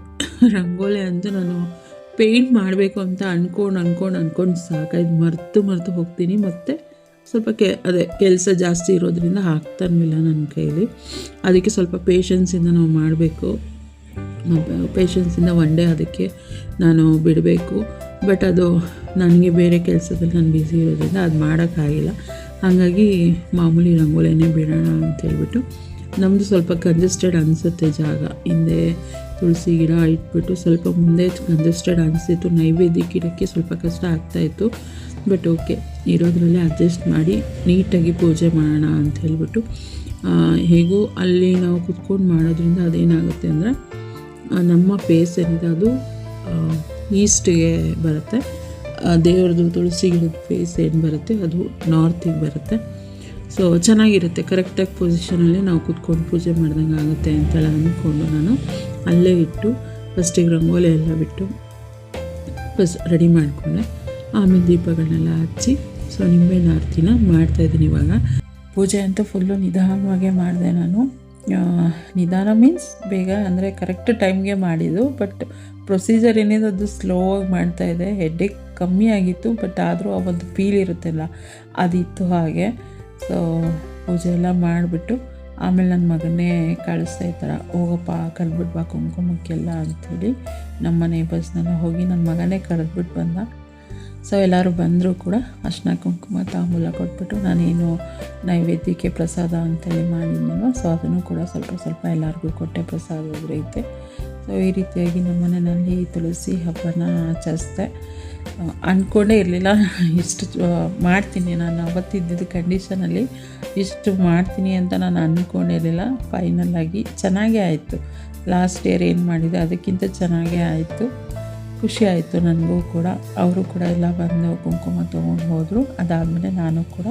ರಂಗೋಲೆ ಅಂತ ನಾನು ಪೇಂಟ್ ಮಾಡಬೇಕು ಅಂತ ಅಂದ್ಕೊಂಡು ಅಂದ್ಕೊಂಡು ಅಂದ್ಕೊಂಡು ಸಾಕಾಯ್ತು. ಮರೆತು ಮರೆತು ಹೋಗ್ತೀನಿ. ಮತ್ತು ಸ್ವಲ್ಪ ಕೆ ಅದೇ ಕೆಲಸ ಜಾಸ್ತಿ ಇರೋದ್ರಿಂದ ಹಾಕ್ತಾನಿಲ್ಲ ನನ್ನ ಕೈಲಿ ಅದಕ್ಕೆ ಸ್ವಲ್ಪ ಪೇಷನ್ಸಿಂದ ನಾವು ಮಾಡಬೇಕು. ಪೇಷನ್ಸಿಂದ ಒನ್ ಡೇ ಅದಕ್ಕೆ ನಾನು ಬಿಡಬೇಕು. ಬಟ್ ಅದು ನನಗೆ ಬೇರೆ ಕೆಲಸದಲ್ಲಿ ನಾನು ಬ್ಯುಸಿ ಇರೋದ್ರಿಂದ ಅದು ಮಾಡೋಕ್ಕಾಗಿಲ್ಲ. ಹಾಗಾಗಿ ಮಾಮೂಲಿ ರಂಗೋಲಿನೇ ಬಿಡೋಣ ಅಂತೇಳ್ಬಿಟ್ಟು ನಮ್ಮದು ಸ್ವಲ್ಪ ಕಂಜೆಸ್ಟೆಡ್ ಅನಿಸುತ್ತೆ ಜಾಗ. ಹಿಂದೆ ತುಳಸಿ ಗಿಡ ಇಟ್ಬಿಟ್ಟು ಸ್ವಲ್ಪ ಮುಂದೆ ಕಂಜೆಸ್ಟೆಡ್ ಅನಿಸ್ತಿತ್ತು ನೈವೇದ್ಯಕ್ಕೆ ಇಡೋಕ್ಕೆ ಸ್ವಲ್ಪ ಕಷ್ಟ ಆಗ್ತಾಯಿತ್ತು ಬಟ್ ಓಕೆ ಇರೋದ್ರಲ್ಲೇ ಅಡ್ಜಸ್ಟ್ ಮಾಡಿ ನೀಟಾಗಿ ಪೂಜೆ ಮಾಡೋಣ ಅಂತ ಹೇಳ್ಬಿಟ್ಟು ಹೇಗೋ ಅಲ್ಲಿ ನಾವು ಕುತ್ಕೊಂಡು ಮಾಡೋದ್ರಿಂದ ಅದೇನಾಗುತ್ತೆ ಅಂದರೆ ನಮ್ಮ ಫೇಸ್ ಏನಿದೆ ಅದು ಈಸ್ಟಿಗೆ ಬರುತ್ತೆ. ದೇವ್ರದ್ದು ತುಳಸಿ ಗಿಡದ ಫೇಸ್ ಏನು ಬರುತ್ತೆ, ಅದು ನಾರ್ತಿಗೆ ಬರುತ್ತೆ. ಸೊ ಚೆನ್ನಾಗಿರುತ್ತೆ. ಕರೆಕ್ಟಾಗಿ ಪೊಸಿಷನಲ್ಲಿ ನಾವು ಕುತ್ಕೊಂಡು ಪೂಜೆ ಮಾಡ್ದಂಗೆ ಆಗುತ್ತೆ ಅಂತೆಲ್ಲ ಅಂದ್ಕೊಂಡು ನಾನು ಅಲ್ಲೇ ಇಟ್ಟು ಫಸ್ಟಿಗೆ ರಂಗೋಲಿ ಎಲ್ಲ ಬಿಟ್ಟು ಫಸ್ಟ್ ರೆಡಿ ಮಾಡಿಕೊಂಡೆ. ಆಮೇಲೆ ದೀಪಗಳನ್ನೆಲ್ಲ ಹಚ್ಚಿ ಸೊ ನಿಂಬೆಹಣ್ಣು ಆರತಿನ ಮಾಡ್ತಾಯಿದ್ದೀನಿ ಇವಾಗ. ಪೂಜೆ ಅಂತ ಫುಲ್ಲು ನಿಧಾನವಾಗೇ ಮಾಡಿದೆ ನಾನು. ನಿಧಾನ ಮೀನ್ಸ್ ಬೇಗ ಅಂದರೆ ಕರೆಕ್ಟ್ ಟೈಮ್ಗೆ ಮಾಡಿದ್ದು ಬಟ್ ಪ್ರೊಸೀಜರ್ ಏನಿದೆ ಅದು ಸ್ಲೋ ಆಗಿ ಮಾಡ್ತಾಯಿದೆ ಹೆಡ್ಡೇಕ್ ಕಮ್ಮಿ ಆಗಿತ್ತು ಬಟ್ ಆದರೂ ಆ ಒಂದು ಫೀಲ್ ಇರುತ್ತಲ್ಲ, ಅದಿತ್ತು ಹಾಗೆ. ಸೊ ಪೂಜೆ ಎಲ್ಲ ಮಾಡಿಬಿಟ್ಟು ಆಮೇಲೆ ನನ್ನ ಮಗನೇ ಕಳಿಸ್ತಾ ಇರ್ತಾರೆ ಹೋಗಪ್ಪ ಕರೆದ್ಬಿಟ್ಟು ಬಾ ಕುಂಕುಮಕ್ಕೆಲ್ಲ ಅಂಥೇಳಿ ನಮ್ಮ ನೇಬರ್ಸ್ನೆಲ್ಲ ಹೋಗಿ ನನ್ನ ಮಗನೇ ಕರೆದ್ಬಿಟ್ಟು ಬಂದ. ಸೊ ಎಲ್ಲರೂ ಬಂದರೂ ಕೂಡ ಅರ್ಶಿನ ಕುಂಕುಮ ತಾಂಬೂಲ ಕೊಟ್ಬಿಟ್ಟು ನಾನೇನು ನೈವೇದ್ಯಕ್ಕೆ ಪ್ರಸಾದ ಅಂತೇಳಿ ಮಾಡಿದ್ನಲ್ವ ಸೊ ಅದನ್ನು ಕೂಡ ಸ್ವಲ್ಪ ಸ್ವಲ್ಪ ಎಲ್ಲರಿಗೂ ಕೊಟ್ಟೆ ಪ್ರಸಾದ ರೀತಿ ಸೊ ಈ ರೀತಿಯಾಗಿ ನಮ್ಮ ಮನೆಯಲ್ಲಿ ತುಳಸಿ ಹಬ್ಬನ ಆಚರಿಸ್ದೆ. ಅಂದ್ಕೊಂಡೇ ಇರಲಿಲ್ಲ. ಇಷ್ಟು ಮಾಡ್ತೀನಿ ನಾನು ಅವತ್ತಿದ್ದಿದ್ದು ಕಂಡೀಷನಲ್ಲಿ ಇಷ್ಟು ಮಾಡ್ತೀನಿ ಅಂತ ನಾನು ಅಂದ್ಕೊಂಡಿರಲಿಲ್ಲ ಫೈನಲ್ಲಾಗಿ ಚೆನ್ನಾಗೇ ಆಯಿತು. ಲಾಸ್ಟ್ ಇಯರ್ ಏನು ಮಾಡಿದೆ, ಅದಕ್ಕಿಂತ ಚೆನ್ನಾಗೇ ಆಯಿತು. ಖುಷಿ ಆಯಿತು ನನಗೂ ಕೂಡ. ಅವರು ಕೂಡ ಎಲ್ಲ ಬಂದು ಕುಂಕುಮ ತೊಗೊಂಡು ಹೋದರು. ಅದಾದಮೇಲೆ ನಾನು ಕೂಡ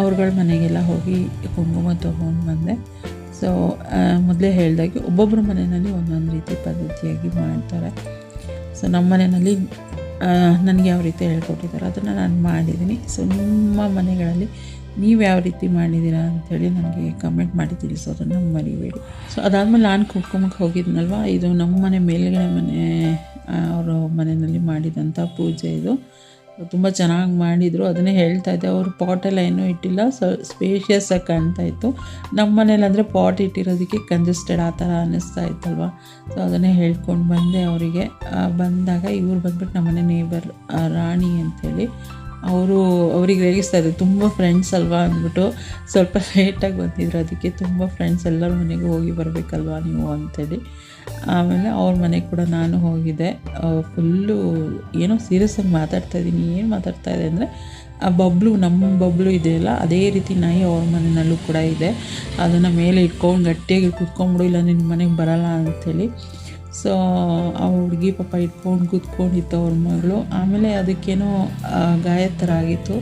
ಅವ್ರಗಳ ಮನೆಗೆಲ್ಲ ಹೋಗಿ ಕುಂಕುಮ ತೊಗೊಂಡು ಬಂದೆ. ಸೊ ಮೊದಲೇ ಹೇಳ್ದಾಗೆ ಒಬ್ಬೊಬ್ಬರ ಮನೆಯಲ್ಲಿ ಒಂದೊಂದು ರೀತಿ ಪದ್ಧತಿಯಾಗಿ ಮಾಡ್ತಾರೆ. ಸೊ ನಮ್ಮ ಮನೆಯಲ್ಲಿ ನನಗೆ ಯಾವ ರೀತಿ ಹೇಳ್ಕೊಟ್ಟಿದ್ದಾರೆ ಅದನ್ನು ನಾನು ಮಾಡಿದ್ದೀನಿ. ಸೊ ನಿಮ್ಮ ಮನೆಗಳಲ್ಲಿ ನೀವು ಯಾವ ರೀತಿ ಮಾಡಿದ್ದೀರಾ ಅಂಥೇಳಿ ನನಗೆ ಕಮೆಂಟ್ ಮಾಡಿ ತಿಳಿಸೋದನ್ನು ಮರಿಬೇಡಿ. ಸೊ ಅದಾದಮೇಲೆ ನಾನು ಕುಂಕುಮಕ್ಕೆ ಹೋಗಿದ್ನಲ್ವ? ಇದು ನಮ್ಮ ಮನೆ ಮೇಲುಗಡೆ ಮನೆ ಅವರ ಮನೆಯಲ್ಲಿ ಮಾಡಿದಂಥ ಪೂಜೆ ಇದು. ತುಂಬ ಚೆನ್ನಾಗಿ ಮಾಡಿದರು. ಅದನ್ನೇ ಹೇಳ್ತಾ ಇದ್ದೆ. ಅವರು ಪಾಟೆಲ್ಲ ಏನೂ ಇಟ್ಟಿಲ್ಲ. ಸೊ ಸ್ಪೇಷಿಯಸ್ ಆಗಿ ಕಾಣ್ತಾ ಇತ್ತು. ನಮ್ಮ ಮನೇಲಿ ಪಾಟ್ ಇಟ್ಟಿರೋದಕ್ಕೆ ಕಂಜೆಸ್ಟೆಡ್ ಆ ಥರ ಅನ್ನಿಸ್ತಾ ಇತ್ತಲ್ವ? ಸೊ ಅದನ್ನೇ ಹೇಳ್ಕೊಂಡು ಬಂದೆ ಅವರಿಗೆ. ಬಂದಾಗ ಇವರು ಬಂದ್ಬಿಟ್ಟು ನಮ್ಮನೆ ನೇಬರ್ ರಾಣಿ ಅಂಥೇಳಿ ಅವರು, ಅವ್ರಿಗೆ ರೇಗಿಸ್ತಾ ಇದ್ರು? ತುಂಬ ಫ್ರೆಂಡ್ಸ್ ಅಲ್ವಾ ಅಂದ್ಬಿಟ್ಟು ಸ್ವಲ್ಪ ಲೇಟಾಗಿ ಬಂದಿದ್ರು. ಅದಕ್ಕೆ ತುಂಬ ಫ್ರೆಂಡ್ಸ್ ಎಲ್ಲರ ಮನೆಗೆ ಹೋಗಿ ಬರಬೇಕಲ್ವಾ ನೀವು ಅಂತೇಳಿ. ಆಮೇಲೆ ಅವ್ರ ಮನೆಗೆ ಕೂಡ ನಾನು ಹೋಗಿದ್ದೆ. ಫುಲ್ಲು ಏನೋ ಸೀರಿಯಸ್ಸಾಗಿ ಮಾತಾಡ್ತಾ ಇದ್ದೀನಿ. ಏನು ಮಾತಾಡ್ತಾ ಇದೆ ಅಂದರೆ, ಆ ಬಬ್ಲು ನಮ್ಮ ಬಬ್ಲು ಇದೆಯಲ್ಲ, ಅದೇ ರೀತಿ ನಾಯಿ ಅವ್ರ ಮನೆಯಲ್ಲೂ ಕೂಡ ಇದೆ. ಅದನ್ನು ಮೇಲೆ ಇಟ್ಕೊಂಡು ಗಟ್ಟಿಯಾಗಿ ಕೂತ್ಕೊಂಡ್ಬಿಡು, ಇಲ್ಲ ನಿನ್ನ ಮನೆಗೆ ಬರಲ್ಲ ಅಂಥೇಳಿ ಸೊ ಆ ಹುಡುಗಿ ಪಾಪ ಇಟ್ಕೊಂಡು ಕೂತ್ಕೊಂಡಿತ್ತು ಅವ್ರ ಮಗಳು. ಆಮೇಲೆ ಅದಕ್ಕೇನೋ ಗಾಯ ಥರ ಆಗಿತ್ತು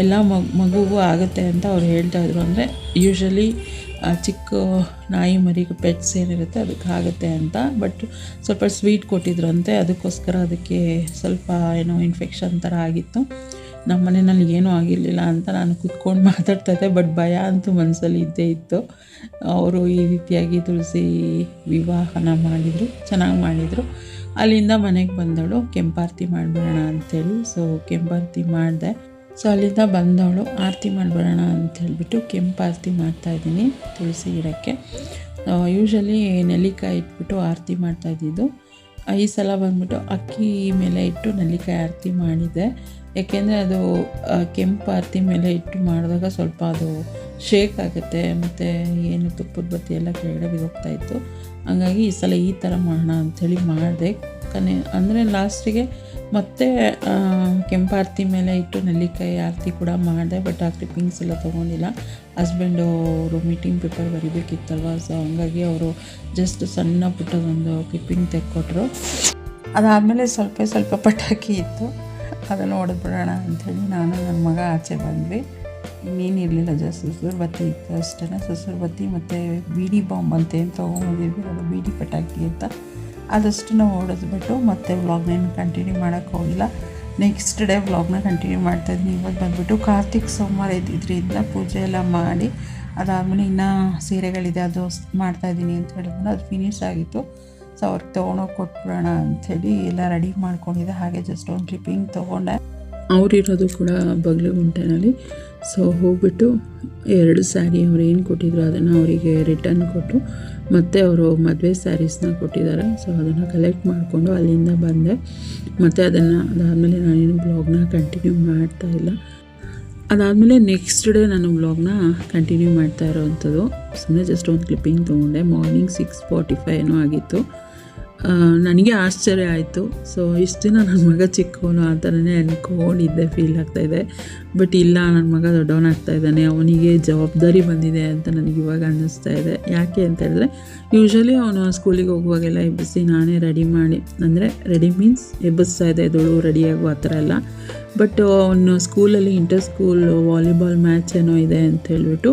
ಎಲ್ಲ ಮಗು ಮಗುಗೂ ಆಗುತ್ತೆ ಅಂತ ಅವ್ರು ಹೇಳ್ತಾಯಿದ್ರು ಅಂದರೆ ಯೂಶ್ವಲಿ ಚಿಕ್ಕ ನಾಯಿ ಮರಿಗೆ ಪೆಟ್ಸ್ ಏನಿರುತ್ತೆ ಅದಕ್ಕೆ ಆಗುತ್ತೆ ಅಂತ. ಬಟ್ ಸ್ವಲ್ಪ ಸ್ವೀಟ್ ಕೊಟ್ಟಿದ್ರು ಅಂತೆ ಅದಕ್ಕೋಸ್ಕರ ಅದಕ್ಕೆ ಸ್ವಲ್ಪ ಏನೋ ಇನ್ಫೆಕ್ಷನ್ ಥರ ಆಗಿತ್ತು. ನಮ್ಮ ಮನೆಯಲ್ಲಿ ಏನೂ ಆಗಿರಲಿಲ್ಲ ಅಂತ ನಾನು ಕುತ್ಕೊಂಡು <laughs> ಮಾತಾಡ್ತಾ ಇದ್ದೆ ಬಟ್ ಭಯ ಅಂತೂ ಮನಸ್ಸಲ್ಲಿ ಇದ್ದೇ ಇತ್ತು. ಅವರು ಈ ರೀತಿಯಾಗಿ ತುಳಸಿ ವಿವಾಹನ ಮಾಡಿದರು, ಚೆನ್ನಾಗಿ ಮಾಡಿದರು. ಅಲ್ಲಿಂದ ಮನೆಗೆ ಬಂದಳು, ಕೆಂಪಾರತಿ ಮಾಡಿಬಿಡೋಣ ಅಂಥೇಳಿ ಸೊ ಕೆಂಪಾರತಿ ಮಾಡಿದೆ. ಸೊ ಅಲ್ಲಿಂದ ಬಂದವಳು, ಆರತಿ ಮಾಡಿಬಿಡೋಣ ಅಂತ ಹೇಳಿಬಿಟ್ಟು ಕೆಂಪು ಆರತಿ ಮಾಡ್ತಾಯಿದ್ದೀನಿ ತುಳಸಿ ಗಿಡಕ್ಕೆ. ಯೂಶಲಿ ನೆಲ್ಲಿಕಾಯಿ ಇಟ್ಬಿಟ್ಟು ಆರತಿ ಮಾಡ್ತಾಯಿದ್ದಿದ್ದು ಈ ಸಲ ಬಂದ್ಬಿಟ್ಟು ಅಕ್ಕಿ ಮೇಲೆ ಇಟ್ಟು ನೆಲ್ಲಿಕಾಯಿ ಆರತಿ ಮಾಡಿದೆ. ಯಾಕೆಂದರೆ ಅದು ಕೆಂಪು ಆರತಿ ಮೇಲೆ ಇಟ್ಟು ಮಾಡಿದಾಗ ಸ್ವಲ್ಪ ಅದು ಶೇಕ್ ಆಗುತ್ತೆ, ಮತ್ತು ಏನು ತುಪ್ಪದ ಬತ್ತಿ ಎಲ್ಲ ಕೆಳಗಡೆ ಇತ್ತು. ಹಂಗಾಗಿ ಈ ಸಲ ಈ ಥರ ಮಾಡೋಣ ಅಂಥೇಳಿ ಮಾಡಿದೆ. ಕನೆ, ಅಂದರೆ ಲಾಸ್ಟಿಗೆ ಮತ್ತೆ ಆ, ಕೆಂಪು ಆರತಿ ಮೇಲೆ ಇಟ್ಟು ನೆಲ್ಲಿಕಾಯಿ ಆರತಿ ಕೂಡ ಮಾಡಿದೆ ಬಟ್ ಆ ಕ್ಲಿಪ್ಪಿಂಗ್ಸ್ ಎಲ್ಲ ತೊಗೊಂಡಿಲ್ಲ. ಹಸ್ಬೆಂಡು ಅವರು ಮೀಟಿಂಗ್ ಪೇಪರ್ ಬರಿಬೇಕಿತ್ತಲ್ವ ಸೊ ಹಂಗಾಗಿ ಅವರು ಜಸ್ಟ್ ಸಣ್ಣ ಪುಟ್ಟದೊಂದು ಕ್ಲಿಪ್ಪಿಂಗ್ ತೆಕ್ಕೊಟ್ರು. ಅದಾದಮೇಲೆ ಸ್ವಲ್ಪ ಸ್ವಲ್ಪ ಪಟಾಕಿ ಇತ್ತು. ಅದನ್ನು ಹೊಡೆದ್ಬಿಡೋಣ ಅಂಥೇಳಿ ನಾನು ನನ್ನ ಮಗ ಆಚೆ ಬಂದ್ವಿ. ಇನ್ನೇನು ಇರಲಿಲ್ಲ ಜಸ್ಟ್ ಸುಸುರು ಬತ್ತಿ ಇತ್ತು ಅಷ್ಟೇ ಸುಸುರು ಬತ್ತಿ ಮತ್ತು ಬೀಡಿ ಬಾಂಬ್ ಅಂತ ಏನು ತೊಗೊಂಬಂದಿದ್ವಿ ಅದು ಬೀಡಿ ಪಟಾಕಿ ಅಂತ. ಅದಷ್ಟು ನಾವು ಓಡಿಸ್ಬಿಟ್ಟು ಮತ್ತೆ ವ್ಲಾಗ್ನೇನು ಕಂಟಿನ್ಯೂ ಮಾಡೋಕ್ಕೆ ಹೋಗಿಲ್ಲ. ನೆಕ್ಸ್ಟ್ ಡೇ ವ್ಲಾಗ್ನ ಕಂಟಿನ್ಯೂ ಮಾಡ್ತಾ ಇದ್ದೀನಿ. ಇವತ್ತು ಬಂದುಬಿಟ್ಟು ಕಾರ್ತಿಕ್ ಸೋಮವಾರ ಇದ್ದಿದ್ದರಿಂದ ಪೂಜೆ ಎಲ್ಲ ಮಾಡಿ, ಅದಾದಮೇಲೆ ಇನ್ನೂ ಸೀರೆಗಳಿದೆ, ಅದು ಮಾಡ್ತಾ ಮಾಡ್ತಾಯಿದ್ದೀನಿ ಅಂತ ಹೇಳಿದ್ರೆ ಅದು ಫಿನಿಶ್ ಆಗಿತ್ತು. ಸೊ ಅವ್ರಿಗೆ ತೊಗೊಂಡೋಗಿ ಕೊಟ್ಬಿಡೋಣ ಅಂಥೇಳಿ ಎಲ್ಲ ರೆಡಿ ಮಾಡ್ಕೊಂಡಿದ್ದೆ. ಹಾಗೆ ಜಸ್ಟ್ ಒಂದು ಟ್ರಿಪ್ಪಿಂಗ್ ತೊಗೊಂಡೆ. ಅವರಿರೋದು ಕೂಡ ಬಗಲುಗುಂಟೆನಲ್ಲಿ ಸೊ ಹೋಗ್ಬಿಟ್ಟು ಎರಡು ಸ್ಯಾರಿ ಅವ್ರು ಏನು ಕೊಟ್ಟಿದ್ರು ಅದನ್ನು ಅವರಿಗೆ ರಿಟರ್ನ್ ಕೊಟ್ಟು ಮತ್ತು ಅವರು ಮದುವೆ ಸ್ಯಾರೀಸ್ನ ಕೊಟ್ಟಿದ್ದಾರೆ. ಸೊ ಅದನ್ನು ಕಲೆಕ್ಟ್ ಮಾಡಿಕೊಂಡು ಅಲ್ಲಿಂದ ಬಂದೆ. ಮತ್ತು ಅದನ್ನು ಅದಾದಮೇಲೆ ನಾನೇನು ಬ್ಲಾಗ್ನ ಕಂಟಿನ್ಯೂ ಮಾಡ್ತಾ ಇಲ್ಲ. ಅದಾದಮೇಲೆ ನೆಕ್ಸ್ಟ್ ಡೇ ನಾನು ಬ್ಲಾಗ್ನ ಕಂಟಿನ್ಯೂ ಮಾಡ್ತಾ ಇರೋವಂಥದ್ದು. ಸುಮ್ಮನೆ ಜಸ್ಟ್ ಒಂದು ಕ್ಲಿಪ್ಪಿಂಗ್ ತೊಗೊಂಡೆ. ಮಾರ್ನಿಂಗ್ ಸಿಕ್ಸ್ ಫಾರ್ಟಿ ಫೈವ್ ಏನೋ ಆಗಿತ್ತು. ನನಗೆ ಆಶ್ಚರ್ಯ ಆಯಿತು. ಸೊ ಇಷ್ಟು ದಿನ ನನ್ನ ಮಗ ಚಿಕ್ಕವನು ಆ ಥರನೇ ಅನ್ಕೊಂಡಿದ್ದೆ ಫೀಲ್ ಆಗ್ತಾಯಿದೆ ಬಟ್ ಇಲ್ಲ ನನ್ನ ಮಗ ದೊಡ್ಡವನಾಗ್ತಾ ಇದ್ದಾನೆ. ಅವನಿಗೆ ಜವಾಬ್ದಾರಿ ಬಂದಿದೆ ಅಂತ ನನಗೆ ಇವಾಗ ಅನ್ನಿಸ್ತಾ ಇದೆ. ಯಾಕೆ ಅಂತ ಹೇಳಿದ್ರೆ ಯೂಶ್ವಲಿ ಅವನು ಸ್ಕೂಲಿಗೆ ಹೋಗುವಾಗೆಲ್ಲ ಎಬ್ಬಿಸಿ ನಾನೇ ರೆಡಿ ಮಾಡಿ, ಅಂದರೆ ರೆಡಿ ಮೀನ್ಸ್ ಎಬ್ಬಿಸ್ತಾ ಇದೆ ದುಳು ರೆಡಿಯಾಗುವ ಆ ಥರ ಎಲ್ಲ. ಬಟ್ ಅವನು ಸ್ಕೂಲಲ್ಲಿ ಇಂಟರ್ ಸ್ಕೂಲ್ ವಾಲಿಬಾಲ್ ಮ್ಯಾಚ್ ಏನೋ ಇದೆ ಅಂತ ಹೇಳ್ಬಿಟ್ಟು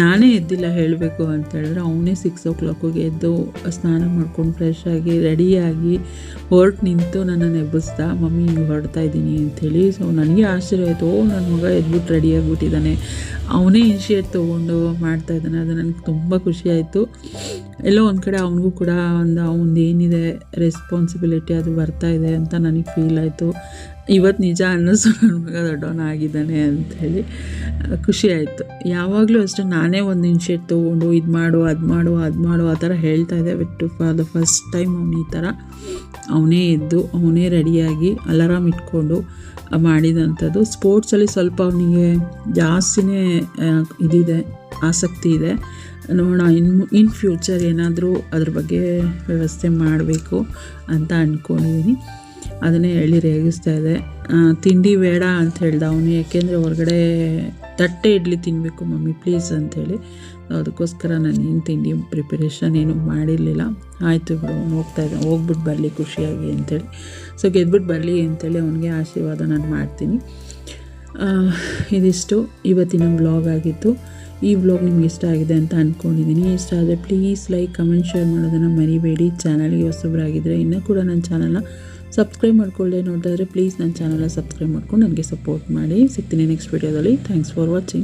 ನಾನೇ ಎದ್ದಿಲ್ಲ ಹೇಳಬೇಕು ಅಂತ ಹೇಳಿದ್ರೆ ಅವನೇ ಸಿಕ್ಸ್ ಓ ಕ್ಲಾಕಿಗೆ ಎದ್ದು ಸ್ನಾನ ಮಾಡ್ಕೊಂಡು ಫ್ರೆಶ್ ಆಗಿ ರೆಡಿಯಾಗಿ ಹೊರಟು ನಿಂತು ನನ್ನನ್ನು ಎಬ್ಬಿಸ್ದ ಮಮ್ಮಿ, ಹಿಂಗೆ ಹೊರಡ್ತಾ ಇದ್ದೀನಿ ಅಂಥೇಳಿ ಸೊ ನನಗೆ ಆಶ್ಚರ್ಯ ಆಯಿತು. ಓ ನನ್ನ ಮಗ ಎದ್ಬಿಟ್ಟು ರೆಡಿ ಆಗಿಬಿಟ್ಟಿದ್ದಾನೆ. ಅವನೇ ಇನಿಷಿಯೇಟ್ ತೊಗೊಂಡು ಮಾಡ್ತಾ ಇದ್ದಾನೆ. ಅದು ನನಗೆ ತುಂಬ ಖುಷಿ ಆಯಿತು. ಎಲ್ಲೋ ಒಂದು ಕಡೆ ಅವನಿಗೂ ಕೂಡ ಒಂದು, ಅವನದು ಏನಿದೆ ರೆಸ್ಪಾನ್ಸಿಬಿಲಿಟಿ ಅದು ಬರ್ತಾ ಇದೆ ಅಂತ ನನಗೆ ಫೀಲ್ ಆಯಿತು. ಇವತ್ತು ನಿಜ ಅನ್ನಿಸು ನನ್ನ ಮಗ ದೊಡ್ಡವನಾಗಿದ್ದಾನೆ ಅಂಥೇಳಿ ಖುಷಿ ಆಯಿತು. ಯಾವಾಗಲೂ ಅಷ್ಟೇ ನಾನೇ ಒಂದು ಇನ್ಶಿಯೇಟ್ ತೊಗೊಂಡು ಇದು ಮಾಡು, ಅದು ಮಾಡು ಅದು ಮಾಡು, ಆ ಥರ ಹೇಳ್ತಾ ಇದ್ದೆ. ಬಿಟ್ಟು ಫಾರ್ ದ ಫಸ್ಟ್ ಟೈಮ್ ಅವನು ಈ ಥರ ಅವನೇ ಎದ್ದು, ಅವನೇ ರೆಡಿಯಾಗಿ ಅಲಾರಾಮ್ ಇಟ್ಕೊಂಡು ಮಾಡಿದಂಥದ್ದು. ಸ್ಪೋರ್ಟ್ಸಲ್ಲಿ ಸ್ವಲ್ಪ ಅವನಿಗೆ ಜಾಸ್ತಿನೇ ಇದಿದೆ, ಆಸಕ್ತಿ ಇದೆ. ನೋಡೋಣ, ಇನ್ ಇನ್ ಫ್ಯೂಚರ್ ಏನಾದರೂ ಅದ್ರ ಬಗ್ಗೆ ವ್ಯವಸ್ಥೆ ಮಾಡಬೇಕು ಅಂತ ಅಂದ್ಕೊಂಡಿದ್ದೀನಿ ಅದನ್ನೇ ಹೇಳಿ ರೇಗಿಸ್ತಾ ಇದೆ ತಿಂಡಿ ಬೇಡ ಅಂತ ಹೇಳ್ದ ಅವನು, ಯಾಕೆಂದರೆ ಹೊರಗಡೆ ತಟ್ಟೆ ಇಡ್ಲಿ ತಿನ್ನಬೇಕು ಮಮ್ಮಿ ಪ್ಲೀಸ್ ಅಂಥೇಳಿ ಅದಕ್ಕೋಸ್ಕರ ನಾನು ಏನು ತಿಂಡಿ ಪ್ರಿಪರೇಷನ್ ಏನು ಮಾಡಿರಲಿಲ್ಲ. ಆಯಿತು ಬಿಡು ಅವ್ನು ಹೋಗ್ತಾ ಇದ್ದಾನೆ ಹೋಗ್ಬಿಟ್ಟು ಬರಲಿ ಖುಷಿಯಾಗಿ ಅಂಥೇಳಿ ಸೊ ಗೆದ್ಬಿಟ್ಟು ಬರಲಿ ಅಂಥೇಳಿ ಅವನಿಗೆ ಆಶೀರ್ವಾದ ನಾನು ಮಾಡ್ತೀನಿ. ಇದಿಷ್ಟು. ಇವತ್ತಿನ ಬ್ಲಾಗ್ ಆಗಿತ್ತು. ಈ ಬ್ಲಾಗ್ ನಿಮ್ಗೆ ಇಷ್ಟ ಆಗಿದೆ ಅಂತ ಅಂದ್ಕೊಂಡಿದ್ದೀನಿ ಇಷ್ಟ ಆದರೆ ಪ್ಲೀಸ್ ಲೈಕ್ ಕಮೆಂಟ್ ಶೇರ್ ಮಾಡೋದನ್ನು ಮರಿಬೇಡಿ. ಚಾನಲ್ಗೆ ಹೊಸಬ್ರಾಗಿದ್ದರೆ ಇನ್ನೂ ಕೂಡ ನನ್ನ ಚಾನಲ್ನ ಸಬ್ಸ್ಕ್ರೈಬ್ ಮಾಡ್ಕೊಳ್ಳೆ ನೋಡಿದ್ರೆ ಪ್ಲೀಸ್ ನನ್ನ ಚಾನಲ್ನ ಸಬ್ಸ್ಕ್ರೈಬ್ ಮಾಡ್ಕೊಂಡು ನನಗೆ ಸಪೋರ್ಟ್ ಮಾಡಿ. ಸಿಗ್ತೀನಿ ನೆಕ್ಸ್ಟ್ ವೀಡಿಯೋದಲ್ಲಿ ಥ್ಯಾಂಕ್ಸ್ ಫಾರ್ ವಾಚಿಂಗ್